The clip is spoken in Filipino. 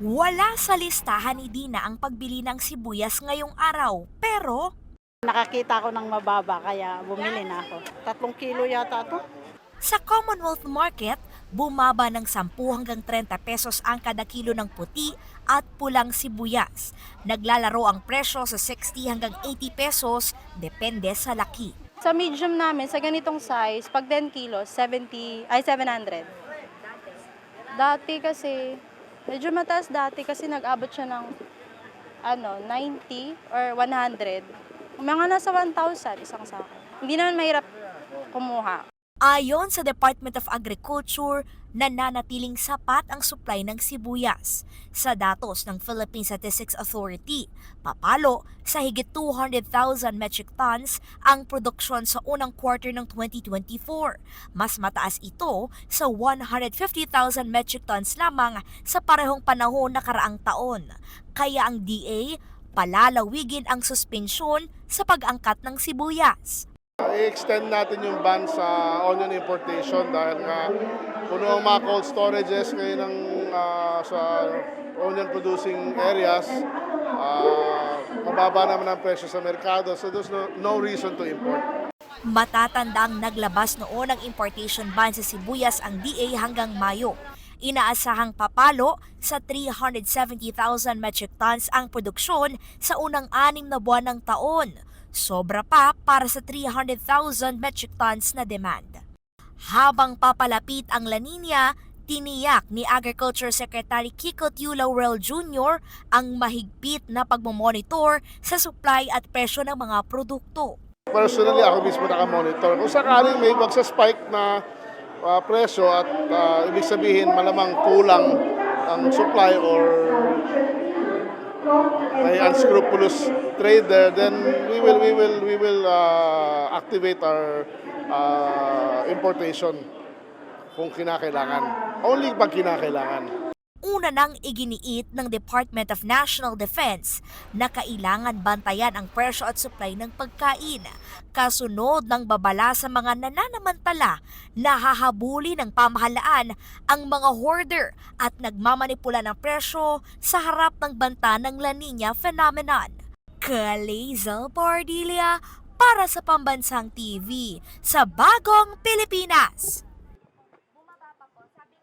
Wala sa listahan ni Dina ang pagbili ng sibuyas ngayong araw, pero Nakakita ko ng mababa kaya bumili na ako. Tatlong kilo yata to. sa Commonwealth Market, bumaba ng 10 hanggang 30 pesos ang kada kilo ng puti at pulang sibuyas. Naglalaro ang presyo sa 60 hanggang 80 pesos, depende sa laki. Sa medium namin, sa ganitong size, pag 10 kilos, 70, ay 700. Dati kasi, medyo mataas dati kasi nag-abot siya ng ano, 90 or 100. Mga nasa 1,000 isang sako. Hindi naman mahirap kumuha. Ayon sa Department of Agriculture, nananatiling sapat ang supply ng sibuyas. Sa datos ng Philippine Statistics Authority, papalo sa higit 200,000 metric tons ang produksyon sa unang quarter ng 2024. Mas mataas ito sa 150,000 metric tons lamang sa parehong panahon na karaang taon. Kaya ang DA palalawigin ang suspensyon sa pag-angkat ng sibuyas. I-extend natin yung ban sa onion importation dahil nga puno ang mga cold storages ngayon ng, ah, sa onion producing areas. ah, mababa naman ang presyo sa merkado so there's no, no reason to import. Matatandang naglabas noon ng importation ban sa sibuyas ang DA hanggang Mayo. Inaasahang papalo sa 370,000 metric tons ang produksyon sa unang anim na buwan ng taon. Sobra pa para sa 300,000 metric tons na demand. Habang papalapit ang La Nina, tiniyak ni Agriculture Secretary Kiko Tiu Laurel Jr. ang mahigpit na pagmamonitor sa supply at presyo ng mga produkto. Personally, ako mismo nakamonitor. Kung sakaling may magsa-spike na ah, presyo at ah, ibig sabihin malamang kulang ang supply or unscrupulous trader, then we will we will we will ah, activate our ah, importation kung kinakailangan. Only pag kinakailangan. Una nang iginiit ng Department of National Defense na kailangan bantayan ang presyo at supply ng pagkain. Kasunod ng babala sa mga nananamantala na hahabuli ng pamahalaan ang mga hoarder at nagmamanipula ng presyo sa harap ng banta ng La Nina phenomenon. Kaliza Bardilia para sa Pambansang TV sa Bagong Pilipinas.